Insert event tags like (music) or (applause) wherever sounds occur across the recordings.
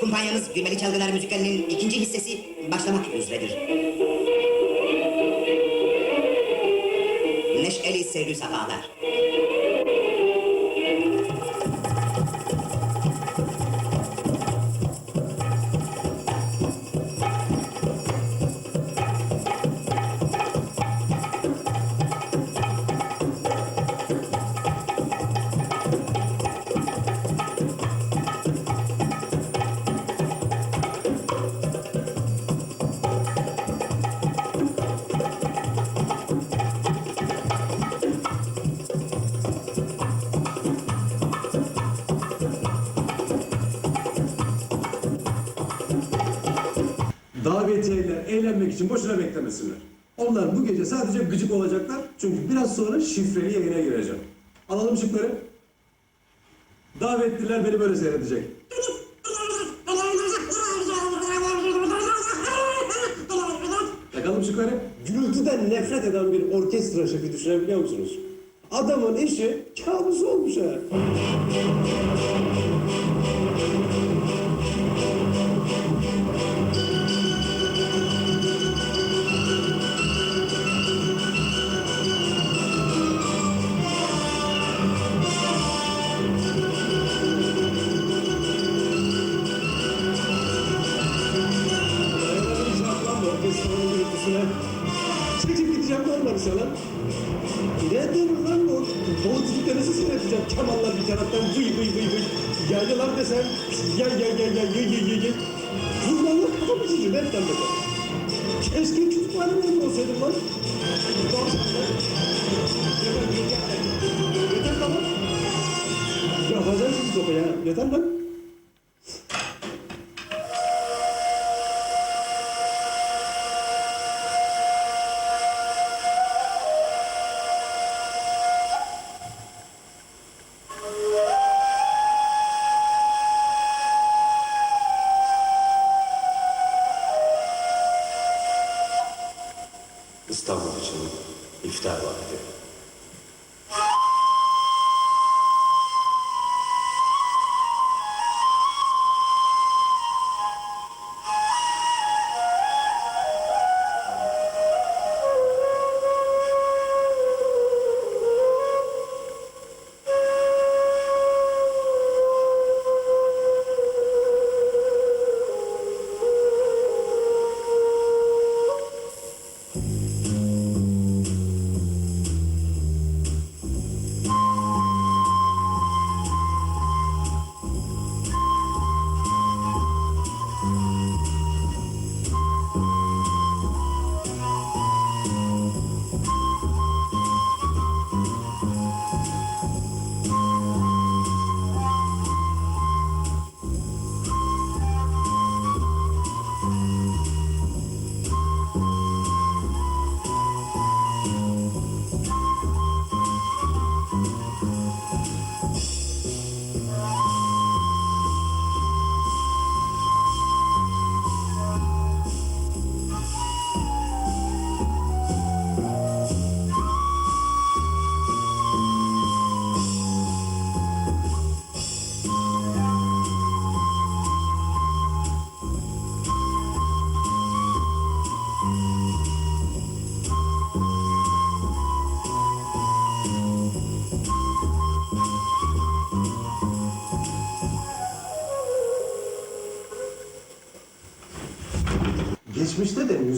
Kumpanyamız Gülmeli Çalgılar Müzikali'nin ikinci hissesi başlamak üzeredir. Neşeli sevgili sabahlar. Eğlenmek için boşuna beklemesinler. Onlar bu gece sadece gıcık olacaklar. Çünkü biraz sonra şifreli yayına gireceğim. Alalım şıkları. Davetliler beni böyle seyredecek. Takalım şıkları. Gürültüden nefret eden bir orkestra şefi düşünebiliyor musunuz? Adamın işi kabus olmuş ha. Geldi lan desem. Gel gel gel gel gel gel gel. Bunlarla kafamı çizdim hep ben de. Keşke çocuklarım yanında olsaydım lan. Yeter tamam. Ya bazen şimdi topa ya. Yeter lan. İstanbul için iftar vakti.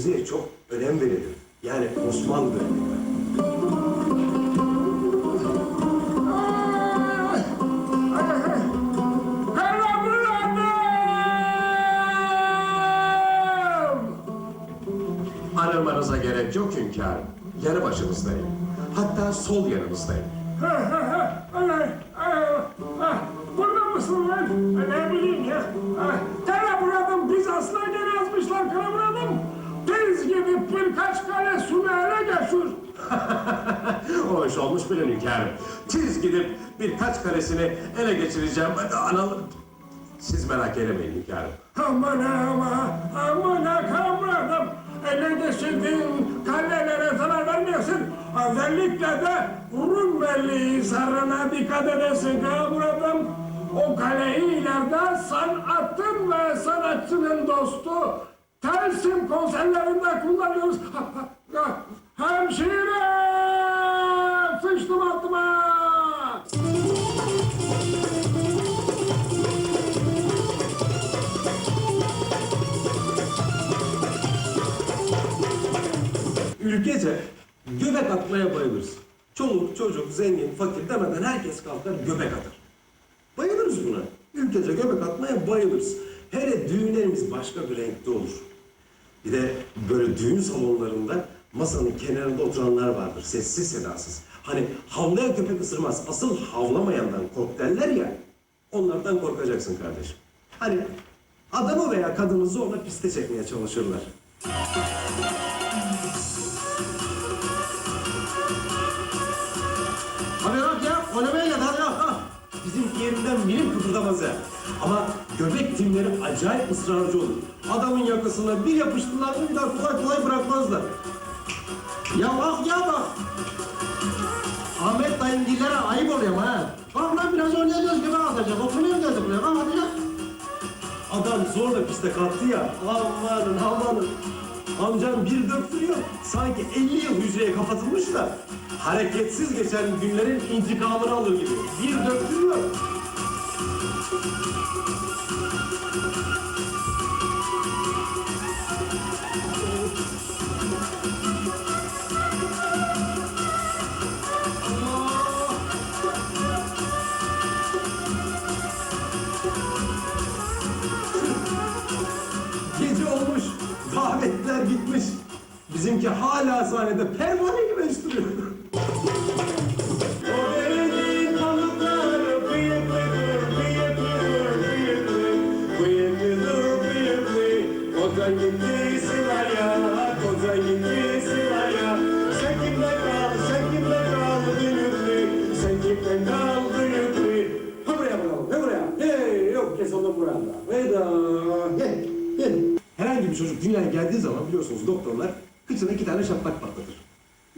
Müziğe çok önem verilir. Yani Osmanlı döneminde. Aramanıza gerek yok hünkârım. Yanı başımızdayım. Hatta sol yanımızdayım. Birkaç kale Sümer'e geçir. Hoş olmuş bilin hünkârım. Tiz gidip birkaç karesini ele geçireceğim. Analım. Siz merak etmeyin hünkârım. Aman ama aman kamradım. Ele geçirdiğin kalelere zarar vermiyorsun. Özellikle de Rumeli Hisarı'na dikkat edesin kamradım. O kaleyi ileride sanatın ve sanatçının dostu Telsim konserlerinde kullanıyoruz. (laughs) Hemşire! Sıçtım altıma! Ülkece göbek atmaya bayılırız. Çoluk, çocuk, zengin, fakir demeden herkes kalkar göbek atar. Bayılırız buna. Ülkece göbek atmaya bayılırız. Hele düğünlerimiz başka bir renkte olur. Bir de böyle düğün salonlarında masanın kenarında oturanlar vardır. Sessiz sedasız. Hani havlayan köpek ısırmaz. Asıl havlamayandan kork derler ya. Onlardan korkacaksın kardeşim. Hani adamı veya kadını zorla piste çekmeye çalışırlar. Ha. Bizim yerinden milim kıpırdamaz ya. Ama göbek timleri acayip ısrarcı olur. Adamın yakasına bir yapıştılar mı bir daha kolay kolay bırakmazlar. Ya bak ya bak. Ahmet dayım dillere ayıp oluyor ha. Bak lan biraz oynayacağız gibi atacak. Mı geldik buraya? Bak hadi ya. Adam zorla piste kalktı ya. Amanın amanın. Amcam bir döktürüyor. Sanki 50 yıl hücreye kapatılmış da hareketsiz geçen günlerin intikamını alır gibi. Bir döktürüyor. Gece olmuş, davetler gitmiş. Bizimki hala sahnede pervane burada. Veda. Herhangi bir çocuk dünyaya geldiği zaman biliyorsunuz doktorlar kıçına iki tane şaplak patlatır.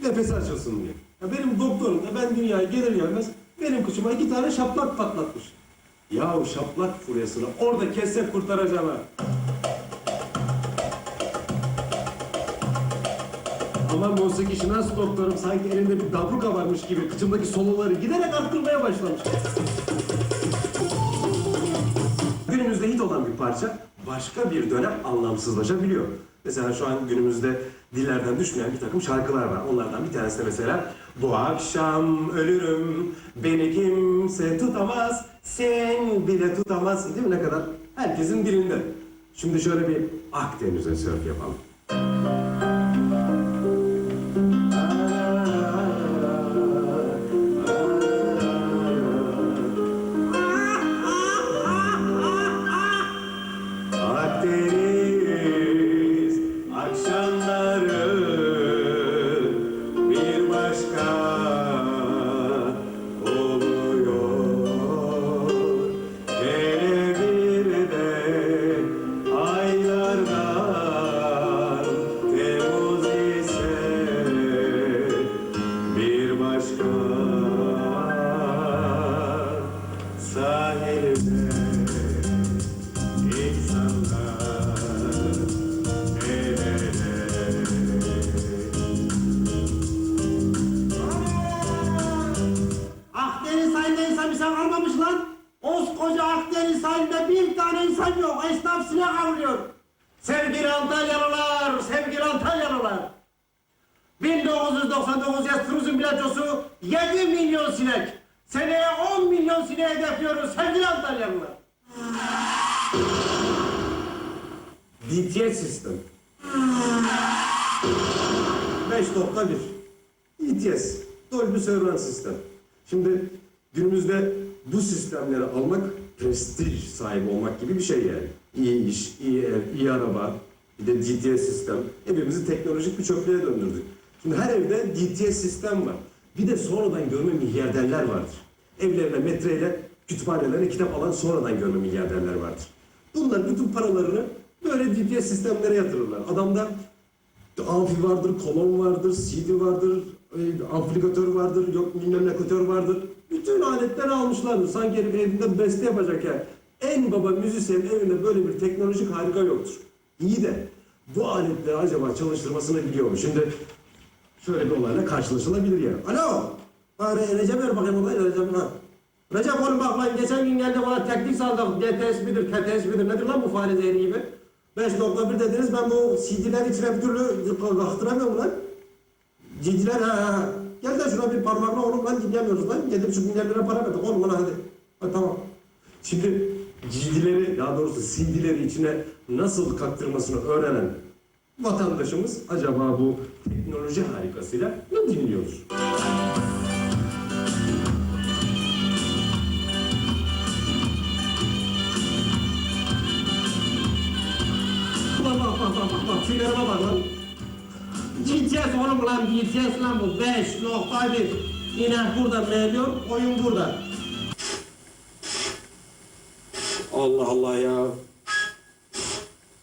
Nefesi açılsın diye. Ya benim doktorum da ben dünyaya gelir gelmez benim kıçıma iki tane şaplak patlatmış. Yahu şaplak furyasını orada kessek kurtaracağım ha. Aman Monsak işi nasıl doktorum sanki elinde bir dabruka varmış gibi kıçımdaki soluları giderek arttırmaya başlamış. Günümüzde hit olan bir parça başka bir dönem anlamsızlaşabiliyor. Mesela şu an günümüzde dillerden düşmeyen bir takım şarkılar var. Onlardan bir tanesi de mesela Bu akşam ölürüm, beni kimse tutamaz, sen bile tutamazsın değil mi ne kadar? Herkesin dilinde. Şimdi şöyle bir Akdeniz'e sörf yapalım. 1999 yaz turizm bilançosu 7 milyon sinek. Seneye 10 milyon sineği hedefliyoruz sevgili Antalyalılar. DTS sistem 5.1 DTS Dolby Surround sistem. Şimdi günümüzde bu sistemleri almak prestij sahibi olmak gibi bir şey yani. İyi iş, iyi ev, iyi araba, bir de DTS sistem. Hepimizi teknolojik bir çöplüğe döndürdük. Şimdi her evde DTS sistem var. Bir de sonradan görme milyarderler vardır. Evlerine metreyle kütüphanelerine kitap alan sonradan görme milyarderler vardır. Bunlar bütün paralarını böyle DTS sistemlere yatırırlar. Adamda Amfi vardır, kolon vardır, CD vardır, e, amplifikatör vardır, yok bilmem ne kötör vardır. Bütün aletleri almışlar. Sanki herif evinde beste yapacak ya. En baba müzisyen evinde böyle bir teknolojik harika yoktur. İyi de bu aletleri acaba çalıştırmasını biliyor mu? Şimdi şöyle bir olayla karşılaşılabilir yani. Alo! Ha, Re- Recep ver bakayım olayı Recep ha. Recep oğlum bak lan geçen gün geldi bana teknik saldık. DTS midir, TTS midir nedir lan bu fare zehri gibi? 5.1 dediniz ben bu CD'ler içine bir türlü kalktıramıyorum lan. CD'ler ha ha ha. Gel de şuna bir parmakla oğlum lan dinleyemiyoruz lan. Gidip şu milyarlara para verdik oğlum bana hadi. Hadi tamam. Şimdi CD'leri daha doğrusu CD'leri içine nasıl kaktırmasını öğrenen vatandaşımız acaba bu teknoloji harikasıyla ne dinliyoruz? Bak bak bak bak bak bak filarıma bak lan. Gideceğiz oğlum lan gideceğiz lan bu 5.1. İnek burada melyon, oyun burada. Allah Allah ya.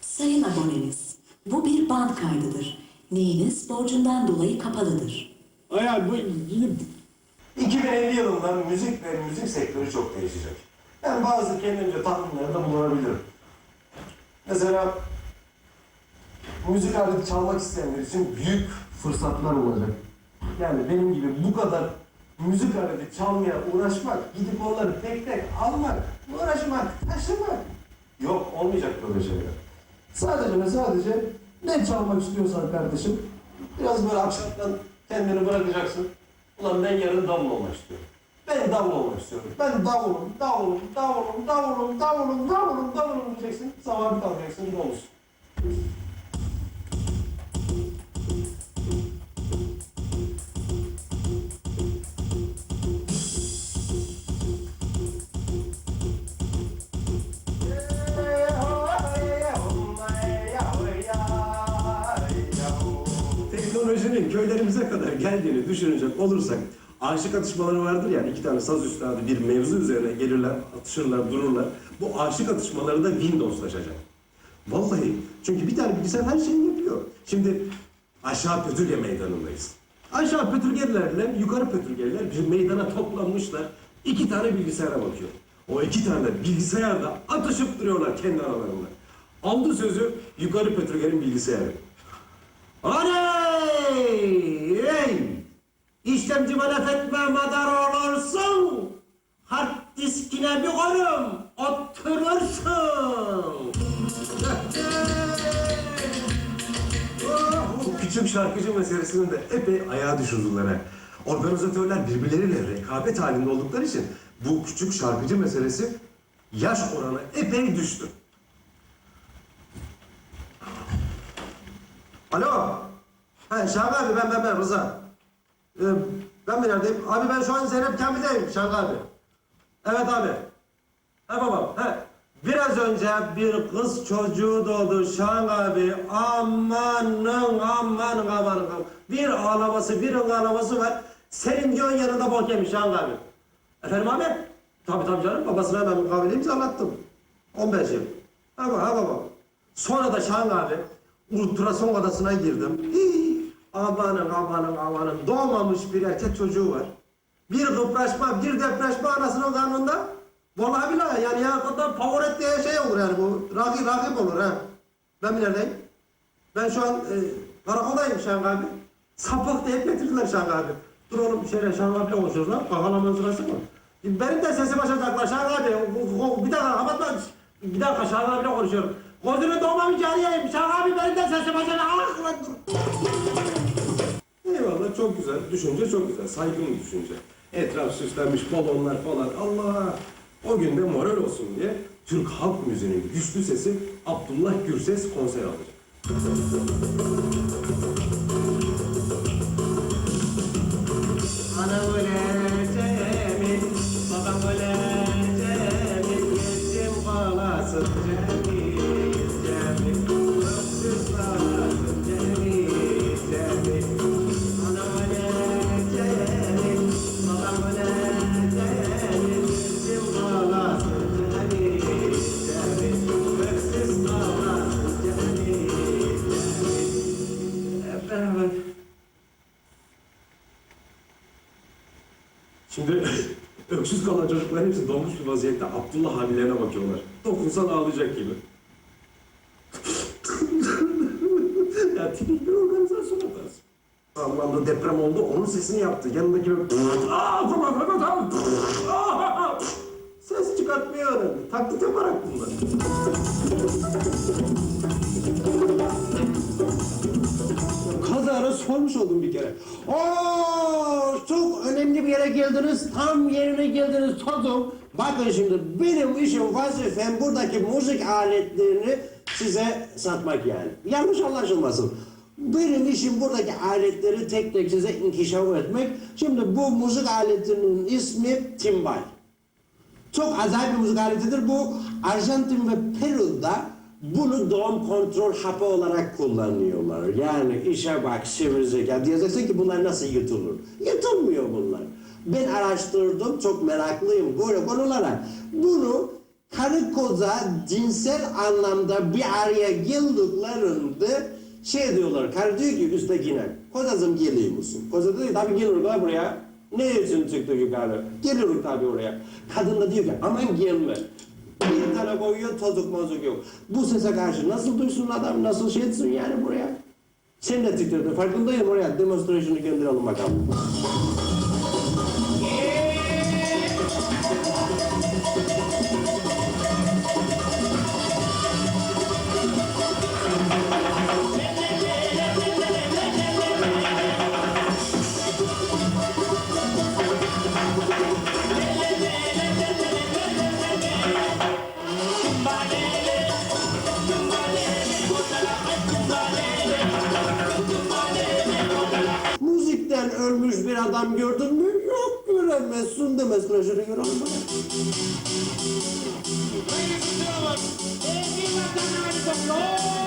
Sayın abonemiz, bu bir band kaydıdır. Neyiniz borcundan dolayı kapalıdır. Hayal bu 2050 yılında müzik ve müzik sektörü çok değişecek. Yani bazı kendimce tahminlerde bulunabilirim. Mesela müzik aleti çalmak isteyenler için büyük fırsatlar olacak. Yani benim gibi bu kadar müzik aleti çalmaya uğraşmak, gidip onları tek tek almak, uğraşmak, taşımak. Yok olmayacak böyle şeyler. Sadece ve sadece ne çalmak istiyorsan kardeşim, biraz böyle akşamdan kendini bırakacaksın. Ulan ben yarın davul olmak istiyorum. Ben davul olmak istiyorum. Ben davulum, davulum, davulum, davulum, davulum, davulum, davulum diyeceksin. Sabah bir kalkacaksın, gibi Teknolojinin köylerimize kadar geldiğini düşünecek olursak aşık atışmaları vardır yani iki tane saz üstadı bir mevzu üzerine gelirler, atışırlar, dururlar. Bu aşık atışmaları da Windows'laşacak. Vallahi çünkü bir tane bilgisayar her şeyi yapıyor. Şimdi aşağı Pötürge meydanındayız. Aşağı Pötürgelilerle yukarı Pötürgeliler bir meydana toplanmışlar. İki tane bilgisayara bakıyor. O iki tane bilgisayarda atışıp duruyorlar kendi aralarında. Aldı sözü yukarı Pötürge'nin bilgisayarı. Oley! Ey! İşlemci bana etme madar olursun. Hard diskine bir koyun. Oturursun. Küçük şarkıcı meselesinin de epey ayağa düşürdüler. Organizatörler birbirleriyle rekabet halinde oldukları için bu küçük şarkıcı meselesi yaş oranı epey düştü. Alo. Ha, Şahin abi ben ben ben Rıza. Ee, ben mi neredeyim? Abi ben şu an Zeynep Kamil'deyim Şahin abi. Evet abi. Ha babam. Ha. Biraz önce bir kız çocuğu doğdu Şahin abi. Amanın amanın amanın. Bir ağlaması bir ağlaması var. Senin diyorsun yanında bok yemiş Şahin abi. Efendim abi? Tabii tabii canım. Babasına hemen mukavele imzalattım. 15 yıl. Ha, ha baba. Sonra da Şahin abi ultrason odasına girdim. Hii, amanın amanın amanın doğmamış bir erkek çocuğu var. Bir kıpraşma, bir depreşme anasının karnında. Vallahi billahi yani ya kadar favorit diye şey olur yani bu. Rakip rakip olur ha. Ben neredeyim? Ben şu an e, karakoldayım Şahin abi. Sapık deyip getirdiler Şahin abi. Dur oğlum şöyle Şahin abiyle konuşuyoruz lan. Kakalamanın sırası mı? Benim de sesim açacaklar Şahin abi. Bir dakika kapatma. Bir dakika Şahin abiyle konuşuyorum. Gözünü doğmamış cariyeyim. Şahin abi benim de sesim açacak. Ah. Eyvallah çok güzel. Düşünce çok güzel. Saygın bir düşünce. Etraf süslenmiş balonlar falan. Allah! O gün de moral olsun diye Türk halk müziğinin güçlü sesi Abdullah Gürses konser alacak. Anam öleceğim, çocukların hepsi donmuş bir vaziyette Abdullah abilerine bakıyorlar. Dokunsan ağlayacak gibi. (laughs) ya tipik bir organizasyon hatası. Almanya'da deprem oldu, onun sesini yaptı. Yanındaki böyle... Aa, tamam, tamam, tamam. Ses çıkartmayı öğrendi. Taklit yaparak bunlar. Sormuş oldum bir kere. Oo, çok önemli bir yere geldiniz. Tam yerine geldiniz Tozum. Bakın şimdi benim işim vazifem buradaki müzik aletlerini size satmak yani. Yanlış anlaşılmasın. Benim işim buradaki aletleri tek tek size inkişaf etmek. Şimdi bu müzik aletinin ismi timbal. Çok acayip bir müzik aletidir. Bu Arjantin ve Peru'da bunu doğum kontrol hapı olarak kullanıyorlar. Yani işe bak sivri Diyeceksin ki bunlar nasıl yutulur? Yutulmuyor bunlar. Ben araştırdım, çok meraklıyım böyle konulara. Bunu karı koca cinsel anlamda bir araya geldiklerinde şey diyorlar, karı diyor ki üsttekine, kocacığım geliyor musun? Koca diyor tabii gelirim ben buraya. Ne için çıktı yukarı? Gelirim tabii oraya. Kadın da diyor ki aman gelme. Tane koyuyor tozuk mozuk yok. Bu sese karşı nasıl duysun adam, nasıl şey etsin yani buraya? Sen de titredin, farkındayım oraya. Demonstration'ı gönderelim bakalım. Adam gördün mü? Yok göremezsin demonstration'ı görelim bakalım. Suudi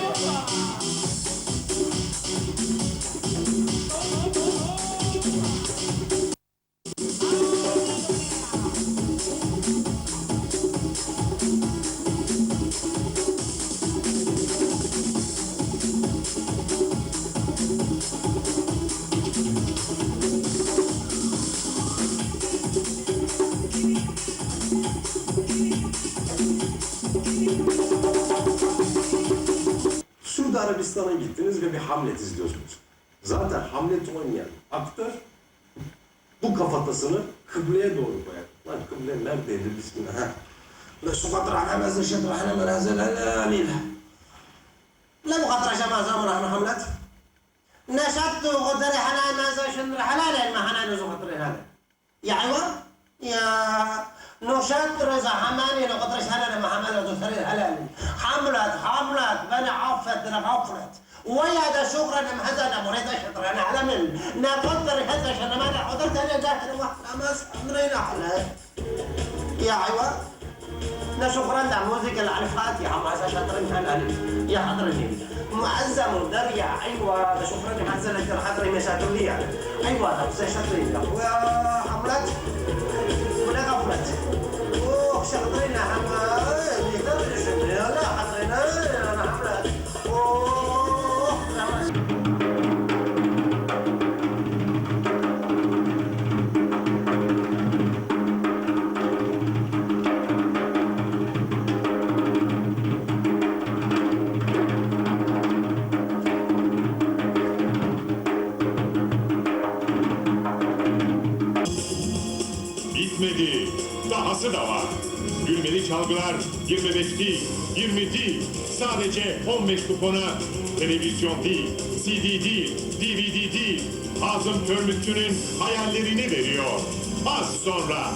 Hamlet izliyorsunuz. Zaten Hamlet oynayan aktör bu kafatasını kıbleye doğru koyar. Lan kıble neredeydi bismillah. La sukat rahmez ışık rahmez razel alamil. La bu katraş ama zamur rahmet Hamlet. نشدت قدر حلال ما زشن حلال ما حنا نزغت رهال يا عيوا يا نشد رزا حماني لقدر حلال ما حمل رزا حلال حملت حملت بني عفت غفلت ولا شغل أنا هذا أنا مريض شطر أنا على من نقدر هذا شطر ما أنا حضرت أنا داخل واحد مس أمرين على يا عيوة نشكرا على الموسيقى العرفات يا حماسة شطر أنت يا حضرني معزه در يا أيوة. شكرا حزن لك حضري مساتر لي يعني. أيوة. بس شطرين حملت ولا غفلت أوه شطرين هم يقدر يشبه Bitmedi. Dahası da var. Gülmeli çalgılar 25 değil, 20 değil. Sadece 15 kupona televizyon değil, CD değil, DVD değil. Hazım Körmükçü'nün hayallerini veriyor. Az sonra.